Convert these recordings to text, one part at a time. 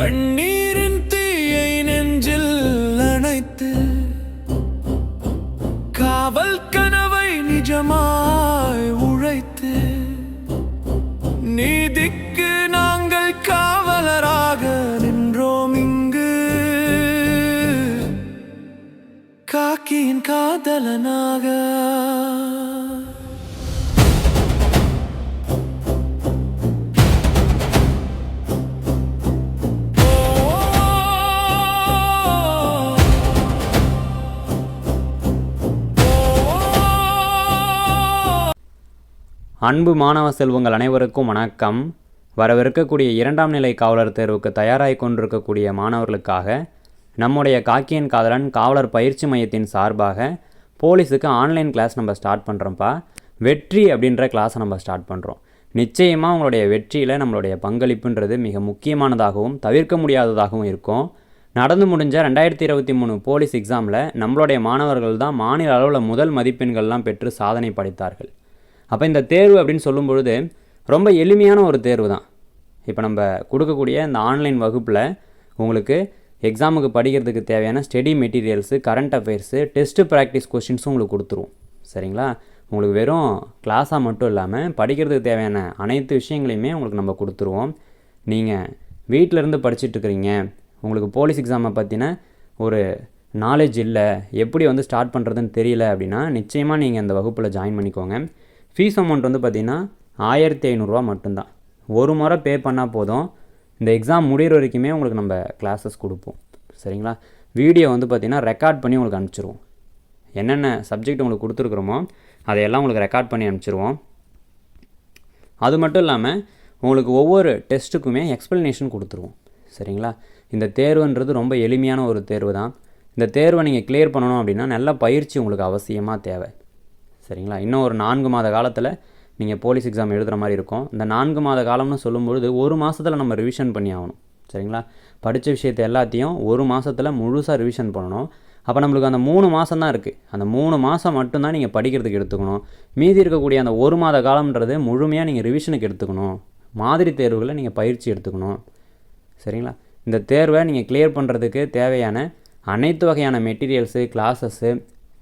கண்ணீரின் தீயை நெஞ்சில் அணைத்து காவல் கனவை நிஜமாய் உழைத்து நீதிக்கு நாங்கள் காவலராக நின்றோம் இங்கு. காக்கியின் காதலனாக அன்பு மாணவ செல்வங்கள் அனைவருக்கும் வணக்கம். வரவிருக்கக்கூடிய இரண்டாம் நிலை காவலர் தேர்வுக்கு தயாராகி கொண்டிருக்கக்கூடிய மாணவர்களுக்காக நம்முடைய காக்கியன் காதலன் காவலர் பயிற்சி மையத்தின் சார்பாக போலீஸுக்கு ஆன்லைன் கிளாஸ் நம்ம ஸ்டார்ட் பண்ணுறோம்ப்பா வெற்றி அப்படின்ற கிளாஸை நம்ம ஸ்டார்ட் பண்ணுறோம் நிச்சயமாக உங்களுடைய வெற்றியில் நம்மளுடைய பங்களிப்புன்றது மிக முக்கியமானதாகவும் தவிர்க்க முடியாததாகவும் இருக்கும். நடந்து முடிஞ்ச ரெண்டாயிரத்தி இருபத்தி மூணு போலீஸ் எக்ஸாமில் நம்மளுடைய மாணவர்கள் தான் மாநில அளவில் முதல் மதிப்பெண்கள்லாம் பெற்று சாதனை படைத்தார்கள். அப்போ இந்த தேர்வு அப்படின்னு சொல்லும் பொழுது ரொம்ப எளிமையான ஒரு தேர்வு தான் இப்போ நம்ம கொடுக்கக்கூடிய இந்த ஆன்லைன் வகுப்பில் உங்களுக்கு எக்ஸாமுக்கு படிக்கிறதுக்கு தேவையான study materials current affairs test practice கொஷின்ஸும் உங்களுக்கு கொடுத்துருவோம். சரிங்களா? உங்களுக்கு வெறும் கிளாஸாக மட்டும் இல்லாமல் படிக்கிறதுக்கு தேவையான அனைத்து விஷயங்களையுமே உங்களுக்கு நம்ம கொடுத்துருவோம். நீங்கள் வீட்டிலேருந்து படிச்சுட்ருக்கிறீங்க உங்களுக்கு போலீஸ் எக்ஸாமை பற்றின ஒரு நாலேஜ் இல்லை. எப்படி வந்து ஸ்டார்ட் பண்ணுறதுன்னு தெரியல அப்படின்னா நிச்சயமாக நீங்கள் அந்த வகுப்பில் ஜாயின் பண்ணிக்கோங்க. ஃபீஸ் அமௌண்ட் வந்து பார்த்திங்கன்னா ஆயிரத்தி ஐநூறுரூவா மட்டும்தான். ஒரு முறை பே பண்ணால் போதும். இந்த எக்ஸாம் முடிகிற வரைக்குமே உங்களுக்கு நம்ம கிளாஸஸ் கொடுப்போம். சரிங்களா? வீடியோ வந்து பார்த்திங்கன்னா ரெக்கார்ட் பண்ணி உங்களுக்கு அனுப்பிச்சிருவோம். என்னென்ன சப்ஜெக்ட் உங்களுக்கு கொடுத்துருக்குறோமோ அதையெல்லாம் உங்களுக்கு ரெக்கார்ட் பண்ணி அனுப்பிச்சிருவோம். அது மட்டும் இல்லாமல் உங்களுக்கு ஒவ்வொரு டெஸ்ட்டுக்குமே எக்ஸ்ப்ளனேஷன் கொடுத்துருவோம். சரிங்களா? இந்த தேர்வுன்றது ரொம்ப எளிமையான ஒரு தேர்வு தான் இந்த தேர்வை நீங்கள் கிளியர் பண்ணணும் அப்படின்னா நல்ல பயிற்சி உங்களுக்கு அவசியமாக தேவை. சரிங்களா? இன்னும் ஒரு நான்கு மாத காலத்தில் நீங்கள் போலீஸ் எக்ஸாம் எழுதுகிற மாதிரி இருக்கும். இந்த நான்கு மாத காலம்னு சொல்லும்பொழுது ஒரு மாதத்தில் நம்ம ரிவிஷன் பண்ணி ஆகணும். சரிங்களா? படித்த விஷயத்தை எல்லாத்தையும் ஒரு மாதத்தில் முழுசாக ரிவிஷன் பண்ணணும். அப்போ நம்மளுக்கு அந்த மூணு மாதம் தான் இருக்குது அந்த மூணு மாதம் மட்டும்தான் நீங்கள் படிக்கிறதுக்கு எடுத்துக்கணும். மீதி இருக்கக்கூடிய அந்த ஒரு மாத காலம்ன்றது முழுமையாக நீங்கள் ரிவிஷனுக்கு எடுத்துக்கணும். மாதிரி தேர்வுகளை நீங்கள் பயிற்சி எடுத்துக்கணும். சரிங்களா? இந்த தேர்வை நீங்கள் கிளியர் பண்ணுறதுக்கு தேவையான அனைத்து வகையான மெட்டீரியல்ஸு கிளாஸஸ்ஸு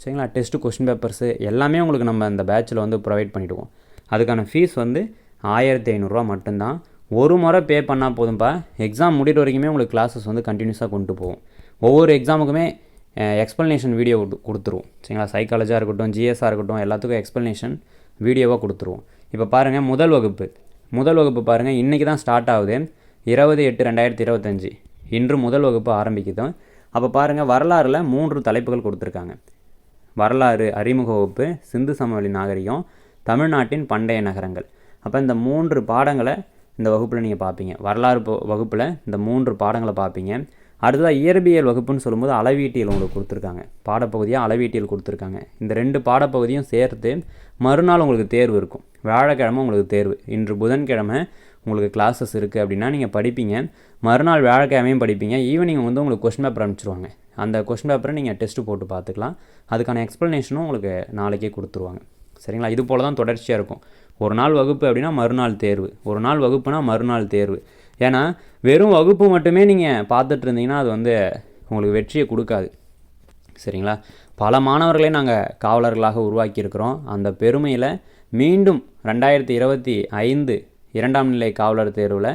சரிங்களா? டெஸ்ட்டு கொஷின் பேப்பர்ஸு எல்லாமே உங்களுக்கு நம்ம இந்த பேட்சில் வந்து ப்ரொவைட் பண்ணிவிடுவோம் அதுக்கான ஃபீஸ் வந்து ஆயிரத்தி ஐநூறுரூவா மட்டும்தான். ஒரு முறை பே பண்ணால் போதும்ப்பா எக்ஸாம் முடிகிற வரைக்குமே உங்களுக்கு கிளாஸஸ் வந்து கண்டினியூஸாக கொண்டு போவோம் ஒவ்வொரு எக்ஸாமுக்குமே எக்ஸ்ப்ளனேஷன் வீடியோ கொடுத்துருவோம். சரிங்களா? சைக்காலஜியாக இருக்கட்டும் ஜிஎஸ்ஸாக இருக்கட்டும் எல்லாத்துக்கும் எக்ஸ்ப்ளனேஷன் வீடியோவாக கொடுத்துருவோம். இப்போ பாருங்கள் முதல் வகுப்பு. முதல் வகுப்பு பாருங்கள் இன்றைக்கி தான் ஸ்டார்ட் ஆகுது. இருபது எட்டு ரெண்டாயிரத்தி இருபத்தஞ்சி. இன்று முதல் வகுப்பு ஆரம்பிக்குது. அப்போ பாருங்கள் வரலாறில் மூன்று தலைப்புகள் கொடுத்துருக்காங்க. வரலாறு அறிமுக வகுப்பு சிந்து சமவெளி நாகரிகம் தமிழ்நாட்டின் பண்டைய நகரங்கள். அப்போ இந்த மூன்று பாடங்களை இந்த வகுப்பில் நீங்கள் பார்ப்பீங்க வரலாறு போ- வகுப்பில் இந்த மூன்று பாடங்களை பார்ப்பீங்க அடுத்ததாக இயற்பியல் வகுப்புன்னு சொல்லும்போது அளவீட்டியல் உங்களுக்கு கொடுத்துருக்காங்க. பாடப்பகுதியாக அளவீட்டியல் கொடுத்துருக்காங்க. இந்த ரெண்டு பாடப்பகுதியும் சேர்த்து மறுநாள் உங்களுக்கு தேர்வு இருக்கும். வியாழக்கிழமை உங்களுக்கு தேர்வு. இன்று புதன்கிழமை உங்களுக்கு கிளாஸஸ் இருக்குது அப்படின்னா நீங்கள் படிப்பீங்க. மறுநாள் வியாழக்கிழமையும் படிப்பீங்க. ஈவினிங் வந்து உங்களுக்கு கொஸ்டின் பேப்பர் அனுப்பிச்சிருவாங்க. அந்த கொஸ்டின் பேப்பரை நீங்கள் டெஸ்ட்டு போட்டு பார்த்துக்கலாம். அதுக்கான எக்ஸ்ப்ளனேஷனும் உங்களுக்கு நாளைக்கே கொடுத்துருவாங்க. சரிங்களா? இது போல தான் தொடர்ச்சியாக இருக்கும். ஒரு நாள் வகுப்பு அப்படின்னா மறுநாள் தேர்வு. ஒரு நாள் வகுப்புனா மறுநாள் தேர்வு. ஏன்னா வெறும் வகுப்பு மட்டுமே நீங்கள் பார்த்துட்டு இருந்தீங்கன்னா அது வந்து உங்களுக்கு வெற்றியை கொடுக்காது. சரிங்களா? பல மாணவர்களை நாங்கள் காவலர்களாக உருவாக்கியிருக்கிறோம் அந்த பெருமையில் மீண்டும் ரெண்டாயிரத்தி இருபத்தி ஐந்து இரண்டாம் நிலை காவலர் தேர்வில்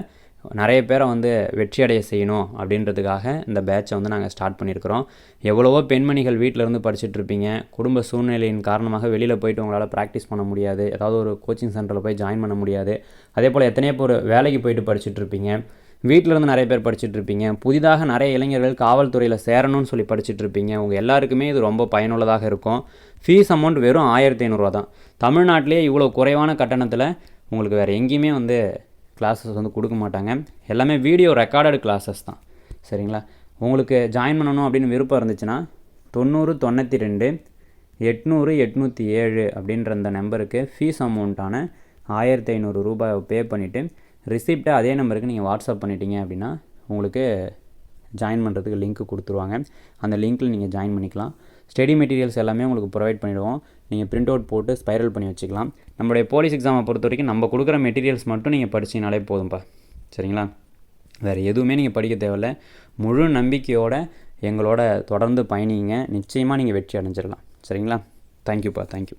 நிறைய பேரை வந்து வெற்றி அடைய செய்யணும் அப்படின்றதுக்காக இந்த பேட்சை வந்து நாங்கள் ஸ்டார்ட் பண்ணியிருக்கிறோம். எவ்வளவோ பெண்மணிகள் வீட்டில் இருந்து குடும்ப சூழ்நிலையின் காரணமாக வெளியில் போயிட்டு உங்களால் ப்ராக்டிஸ் பண்ண முடியாது. ஏதாவது ஒரு கோச்சிங் சென்டரில் போய் ஜாயின் பண்ண முடியாது. அதே போல் எத்தனையோ பேர் வேலைக்கு போயிட்டு படிச்சுட்ருப்பீங்க இருப்பீங்க. வீட்டில் இருந்து நிறைய பேர் படிச்சுட்ருப்பீங்க புதிதாக நிறைய இளைஞர்கள் காவல்துறையில் சேரணும்னு சொல்லி படிச்சுட்ருப்பீங்க உங்கள் எல்லாருக்குமே இது ரொம்ப பயனுள்ளதாக இருக்கும். ஃபீஸ் அமௌண்ட் வெறும் ஆயிரத்தி ஐநூறுரூவா தான் தமிழ்நாட்டிலே இவ்வளோ குறைவான கட்டணத்தில் உங்களுக்கு வேறு எங்கேயுமே வந்து கிளாஸஸ் வந்து கொடுக்க மாட்டாங்க. எல்லாமே வீடியோ ரெக்கார்டட் கிளாஸஸ் தான். சரிங்களா? உங்களுக்கு ஜாயின் பண்ணணும் அப்படின்னு விருப்பம் இருந்துச்சுன்னா தொண்ணூறு தொண்ணூற்றி ரெண்டு எட்நூறு எட்நூற்றி ஏழு அப்படின்ற அந்த நம்பருக்கு ஃபீஸ் அமௌண்ட்டான ஆயிரத்தி ஐநூறு ரூபாய் பே பண்ணிவிட்டு ரிசிப்டை அதே நம்பருக்கு நீங்கள் வாட்ஸ்அப் பண்ணிட்டீங்க அப்படின்னா உங்களுக்கு ஜாயின் பண்ணுறதுக்கு லிங்க் கொடுத்துருவாங்க. அந்த லிங்க்கில் நீங்கள் ஜாயின் பண்ணிக்கலாம். ஸ்டடி மெட்டீரியல்ஸ் எல்லாமே உங்களுக்கு ப்ரொவைட் பண்ணிவிடுவோம் நீங்கள் பிரிண்ட் அவுட் போட்டு ஸ்பைரல் பண்ணி வச்சுக்கலாம். நம்மளுடைய போலீஸ் எக்ஸாமை பொறுத்த வரைக்கும் நம்ம கொடுக்குற மெட்டீரியல்ஸ் மட்டும் நீங்கள் படிச்சிங்கனாலே போதும்ப்பா சரிங்களா? வேறு எதுவுமே நீங்கள் படிக்க தேவையில்ல. முழு நம்பிக்கையோடு எங்களோட தொடர்ந்து பயணிங்க. நிச்சயமாக நீங்கள் வெற்றி அடைஞ்சிடலாம் சரிங்களா? தேங்க்யூப்பா தேங்க்யூ